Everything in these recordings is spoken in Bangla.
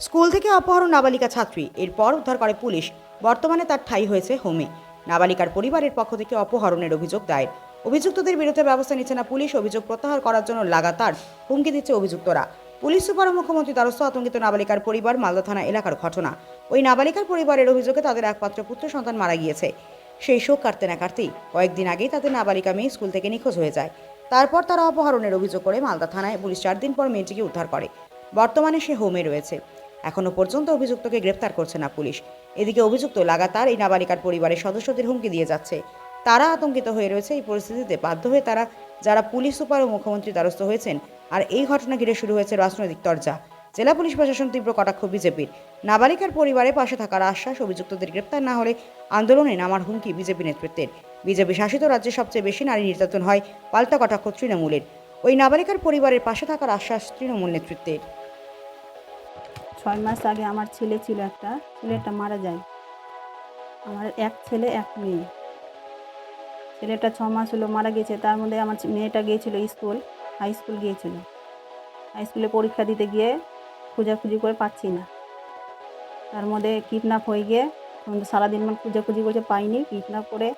স্কুল থেকে অপহরণ নাবালিকা ছাত্রী। এরপর উদ্ধার করে পুলিশ। বর্তমানে তার ঠাঁই হয়েছে হোমে। নাবালিকার পরিবারের পক্ষ থেকে অপহরণের অভিযোগ দায়ের। অভিযুক্তদের বিরুদ্ধে ব্যবস্থা নিচ্ছে না পুলিশ। অভিযোগ প্রত্যাহার করার জন্য লাগাতার হুমকি দিচ্ছে অভিযুক্তরা। পুলিশ সুপার মুখ্যমন্ত্রী দ্বারস্থ আতঙ্কিত নাবালিকার পরিবার মালদা থানা এলাকার ঘটনা। ওই নাবালিকার পরিবারের অভিযোগে তাদের একমাত্র পুত্র সন্তান মারা গিয়েছে। সেই শোক কাটতে না কাটতেই কয়েকদিন আগেই তাদের নাবালিকা মেয়ে স্কুল থেকে নিখোঁজ হয়ে যায়। তারপর তারা অপহরণের অভিযোগ করে মালদা থানায়। পুলিশ চার দিন পর মেয়েটিকে উদ্ধার করে। বর্তমানে সে হোমে রয়েছে। এখনও পর্যন্ত অভিযুক্তকে গ্রেপ্তার করছে না পুলিশ। এদিকে অভিযুক্ত লাগাতার এই নাবালিকার পরিবারের সদস্যদের হুমকি দিয়ে যাচ্ছে। তারা আতঙ্কিত হয়ে রয়েছে, এই পরিস্থিতিতে বাধ্য হয়ে তারা, যারা পুলিশ সুপার ও মুখ্যমন্ত্রী দ্বারস্থ হয়েছেন, আর এই ঘটনা ঘিরে শুরু হয়েছে রাজনৈতিক চর্চা জেলা পুলিশ প্রশাসন তীব্র কটাক্ষ বিজেপির। নাবালিকার পরিবারের পাশে থাকার আশ্বাস অভিযুক্তদের গ্রেপ্তার না হলে আন্দোলনে নামার হুমকি বিজেপি নেতৃত্বের। বিজেপি শাসিত রাজ্যে সবচেয়ে বেশি নারী নির্যাতন হয় পাল্টা কটাক্ষ তৃণমূলের। ওই নাবালিকার পরিবারের পাশে থাকার আশ্বাস তৃণমূল নেতৃত্বের। ছয় মাস আগে আমার ছেলে ছিল একটা, ছেলেটা মারা যায়। আমার এক ছেলে, এক মেয়ে। ছেলেটা ছ মাস হলো মারা গেছে, তার মধ্যে আমার মেয়েটা গিয়েছিল স্কুল, হাই স্কুল গিয়েছিল। হাই স্কুলে পরীক্ষা দিতে গিয়ে খোঁজাখুঁজি করে পাচ্ছি না। তার মধ্যে কিডন্যাপ হয়ে গিয়ে সারাদিন মানে খোঁজাখুঁজি করছে, পাইনি কিডন্যাপ করে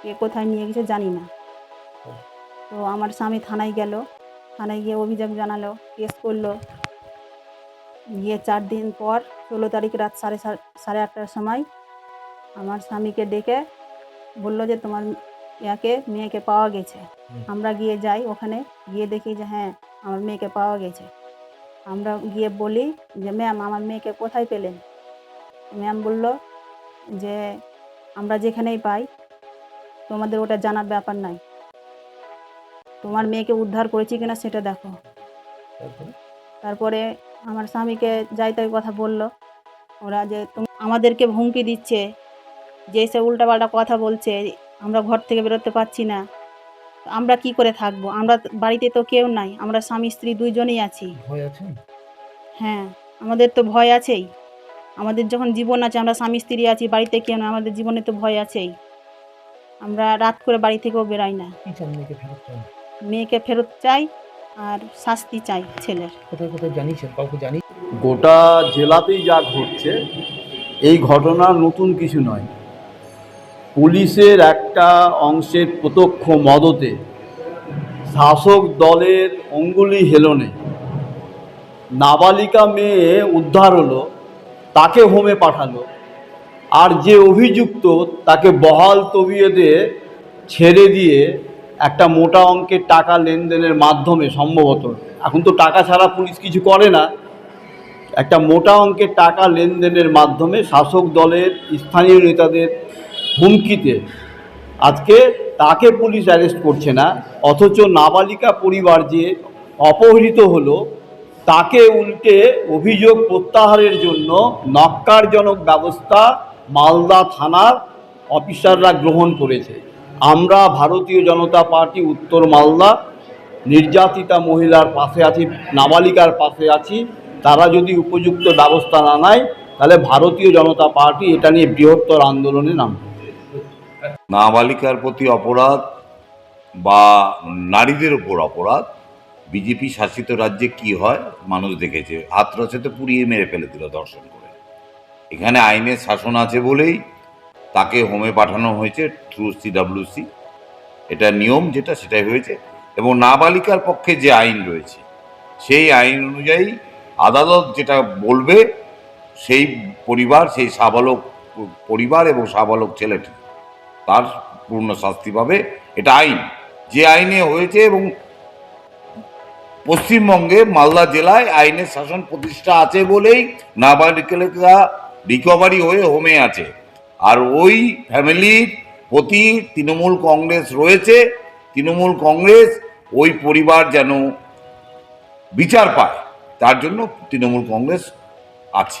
কে কোথায় নিয়ে গেছে জানি না। তো আমার স্বামী থানায় গেল, থানায় গিয়ে অভিযোগ জানালো কেস করল। গিয়ে চার দিন পর ষোলো তারিখ রাত সাড়ে সাড়ে আটটার সময় আমার স্বামীকে ডেকে বলল যে তোমার ইয়াকে মেয়েকে পাওয়া গেছে। আমরা গিয়ে যাই ওখানে গিয়ে দেখি যে হ্যাঁ আমার মেয়েকে পাওয়া গেছে। আমরা গিয়ে বলি যে ম্যাম আমার মেয়েকে কোথায় পেলেন? ম্যাম বলল যে আমরা যেখানেই পাই তোমাদের ওটা জানার ব্যাপার নাই। তোমার মেয়েকে উদ্ধার করেছি কিনা সেটা দেখো। তারপরে আমার স্বামীকে যাই তাই কথা বলল। ওরা যে তুমি আমাদেরকে হুমকি দিচ্ছে যে সে উল্টাপাল্টা কথা বলছে আমরা ঘর থেকে বেরোতে পারছি না। আমরা কি করে থাকব? আমরা বাড়িতে তো কেউ নাই আমরা স্বামী স্ত্রী দুইজনেই আছি। হ্যাঁ আমাদের তো ভয় আছেই। আমাদের যখন জীবন আছে আমরা স্বামী স্ত্রী আছি বাড়িতে কেউ না আমাদের জীবনে তো ভয় আছেই। আমরা রাত করে বাড়ি থেকেও বেরাই না। মেয়েকে ফেরত চাই আর শাস্তি চাই ছেলের। কোথায় কোথায় জানিয়েছেন কাউকে জানি গোটা জেলাতেই যা ঘটছে এই ঘটনা নতুন কিছু নয়। পুলিশের একটা অংশের প্রত্যক্ষ মদতে শাসক দলের অঙ্গুলি হেলনে নাবালিকা মেয়ে উদ্ধার হলো তাকে হোমে পাঠালো আর যে অভিযুক্ত তাকে বহাল তবিয়তে ছেড়ে দিয়ে একটা মোটা অঙ্কের টাকা লেনদেনের মাধ্যমে সম্ভবত। এখন তো টাকা ছাড়া পুলিশ কিছু করে না। একটা মোটা অঙ্কের টাকা লেনদেনের মাধ্যমে শাসক দলের স্থানীয় নেতাদের হুমকিতে আজকে তাকে পুলিশ অ্যারেস্ট করছে না, অথচ নাবালিকা পরিবার যে অপহৃত হলো, তাকে উল্টে অভিযোগ প্রত্যাহারের জন্য নক্কারজনক ব্যবস্থা মালদা থানার অফিসাররা গ্রহণ করেছে। আমরা ভারতীয় জনতা পার্টি উত্তর মালদা, নির্যাতিতা মহিলার পাশে আছি, নাবালিকার পাশে আছি, তারা যদি উপযুক্ত ব্যবস্থা না নেয়, তাহলে ভারতীয় জনতা পার্টি এটা নিয়ে বৃহত্তর আন্দোলনে নামবে। নাবালিকার প্রতি অপরাধ বা নারীদের ওপর অপরাধ, বিজেপি শাসিত রাজ্যে কি হয় মানুষ দেখেছে। হাতরসেতে পুড়িয়ে মেরে ফেলে দিল দর্শন করে। এখানে আইনের শাসন আছে বলেই তাকে হোমে পাঠানো হয়েছে থ্রু সিডাব্লিউসি এটা নিয়ম যেটা, সেটাই হয়েছে। এবং নাবালিকার পক্ষে যে আইন রয়েছে, সেই আইন অনুযায়ী আদালত যেটা বলবে, সেই পরিবার, সেই সাবালক পরিবার এবং সাবালক ছেলেটি, তার পূর্ণ শাস্তি পাবে। এটা আইন। যে আইনে হয়েছে এবং পশ্চিমবঙ্গে মালদা জেলায় আইনের শাসন প্রতিষ্ঠা আছে বলেই নাবালিকা রিকভারি হয়ে হোমে আছে। আর ওই ফ্যামিলির প্রতি তৃণমূল কংগ্রেস রয়েছে, তৃণমূল কংগ্রেস ওই পরিবার যেন বিচার পায়, তার জন্য তৃণমূল কংগ্রেস আছে।